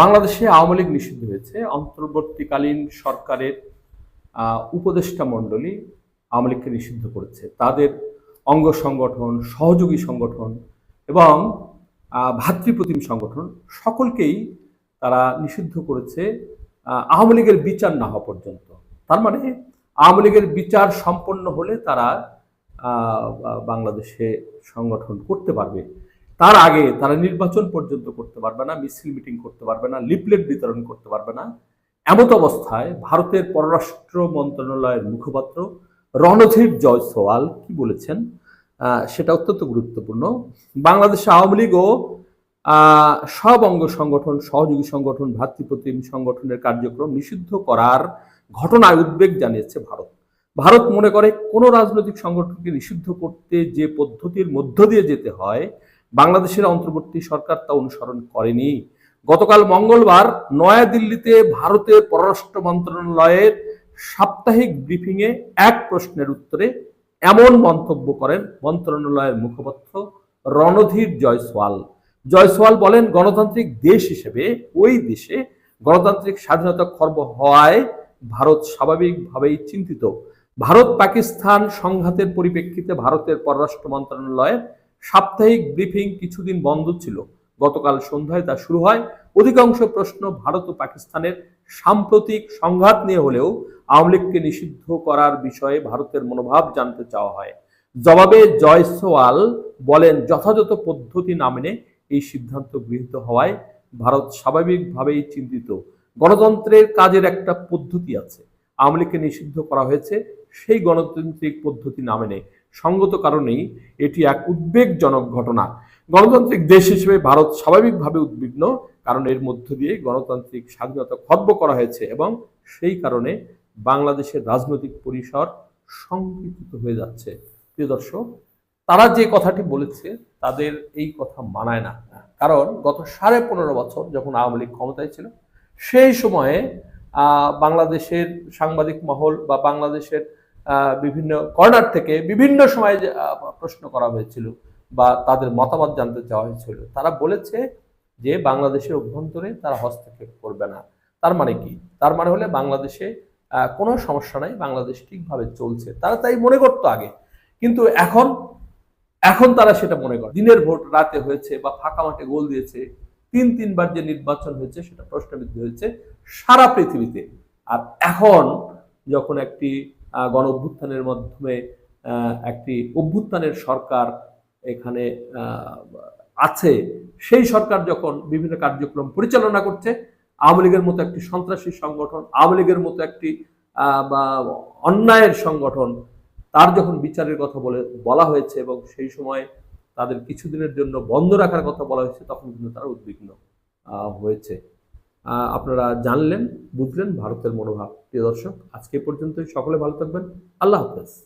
বাংলাদেশে আওয়ামী লীগ নিষিদ্ধ হয়েছে। অন্তর্বর্তীকালীন সরকারের উপদেষ্টা মণ্ডলী আওয়ামী লীগকে নিষিদ্ধ করেছে। তাদের অঙ্গ সংগঠন, সহযোগী সংগঠন এবং ভাতৃপ্রতিম সংগঠন সকলকেই তারা নিষিদ্ধ করেছে আওয়ামী লীগের বিচার না হওয়া পর্যন্ত। তার মানে আওয়ামী লীগের বিচার সম্পন্ন হলে তারা বাংলাদেশে সংগঠন করতে পারবে। তার আগে তারা নির্বাচন পর্যন্ত করতে পারবে না, মিছিল মিটিং করতে পারবে না লিপলেট বিতরণ করতে পারবে না। এমত অবস্থায় ভারতের পররাষ্ট্র মন্ত্রণালয়ের মুখপাত্র রণধীর জয়সওয়াল কি বলেছেন? সেটা অত্যন্ত গুরুত্বপূর্ণ। বাংলাদেশ আওয়ামী লীগ ও সব অঙ্গ সংগঠন, সহযোগী সংগঠন, ভাতৃপ্রতিম সংগঠনের কার্যক্রম নিষিদ্ধ করার ঘটনায় উদ্বেগ জানিয়েছে ভারত। ভারত মনে করে কোনো রাজনৈতিক সংগঠনকে নিষিদ্ধ করতে যে পদ্ধতির মধ্য দিয়ে যেতে হয় বাংলাদেশের অন্তর্বর্তী সরকার তা অনুসরণ করেনি। গতকাল মঙ্গলবার নয়াদিল্লিতে ভারতের পররাষ্ট্র মন্ত্রণালয়ের সাপ্তাহিক ব্রিফিংয়ে এক প্রশ্নের উত্তরে এমন মন্তব্য করেন মন্ত্রণালয়ের মুখপাত্র রণধীর জয়সওয়াল। জয়সওয়াল বলেন, গণতান্ত্রিক দেশ হিসেবে ওই দেশে গণতান্ত্রিক স্বাধীনতা খর্ব হওয়ায় ভারত স্বাভাবিকভাবেই চিন্তিত। ভারত পাকিস্তান সংঘাতের পরিপ্রেক্ষিতে ভারতের পররাষ্ট্র মন্ত্রণালয়ের সাপ্তাহিক ব্রিফিং কিছুদিন বন্ধ ছিল। গতকাল সন্ধ্যায় তা শুরু হয়। অধিকাংশ প্রশ্ন ভারত ও পাকিস্তানের সাম্প্রতিক সংঘাত নিয়ে হলেও আওয়ামী লীগকে নিষিদ্ধ করার বিষয়ে ভারতের মনোভাব জানতে চাওয়া হয়। জবাবে জয়সওয়াল বলেন, যথাযথ পদ্ধতি না মেনে এই সিদ্ধান্ত গৃহীত হওয়ায় ভারত স্বাভাবিকভাবেই চিন্তিত। গণতন্ত্রের কাজের একটা পদ্ধতি আছে। আওয়ামী লীগকে নিষিদ্ধ করা হয়েছে, সেই গণতান্ত্রিক পদ্ধতি না মেনে সঙ্গত কারণেই এটি এক উদ্বেগজনক ঘটনা। গণতান্ত্রিক দেশ হিসেবে ভারত স্বাভাবিকভাবে উদ্বিগ্ন, কারণ এর মধ্য দিয়ে গণতান্ত্রিক স্বাধীনতা খর্ব করা হয়েছে এবং সেই কারণে বাংলাদেশের রাজনৈতিক পরিসর সংকুচিত হয়ে যাচ্ছে। প্রিয় দর্শক, তারা যে কথাটি বলেছে তাদের এই কথা মানায় না। কারণ গত সাড়ে পনেরো বছর যখন আওয়ামী লীগ ক্ষমতায় ছিল, সেই সময়ে বাংলাদেশের সাংবাদিক মহল বা বাংলাদেশের বিভিন্ন কর্নার থেকে বিভিন্ন সময় প্রশ্ন করা হয়েছিল বা তাদের মতামত জানতে চাওয়া হয়েছিল, তারা বলেছে যে বাংলাদেশের অভ্যন্তরে তারা হস্তক্ষেপ করবে না। তার মানে কি? তার মানে হলে বাংলাদেশে কোনো সমস্যা নাই, বাংলাদেশ ঠিকভাবে চলছে। তারা তাই মনে করতো আগে। কিন্তু এখন এখন তারা সেটা মনে করে। দিনের ভোট রাতে হয়েছে বা ফাঁকা মাঠে গোল দিয়েছে, তিন, তিনবার যে নির্বাচন হয়েছে সেটা প্রশ্নবিদ্ধ হয়েছে সারা পৃথিবীতে। আর এখন যখন একটি গণ অভ্যুত্থানের মাধ্যমে একটি অভ্যুত্থানের সরকার এখানে আছে। সেই সরকার যখন বিভিন্ন কার্যক্রম পরিচালনা করছে, আওয়ামী লীগের মতো একটি সন্ত্রাসী সংগঠন, আওয়ামী লীগের মতো একটি বা অন্যায়ের সংগঠন, তার যখন বিচারের কথা বলে, বলা হয়েছে এবং সেই সময় তাদের কিছুদিনের জন্য বন্ধ রাখার কথা বলা হয়েছে, তখন কিন্তু তারা উদ্বিগ্ন হয়েছে। আপনারা জানলেন বুঝলেন ভারতের মনোভাব। প্রিয় দর্শক আজকে পর্যন্তই। সকলে ভালো থাকবেন। আল্লাহ হাফেজ।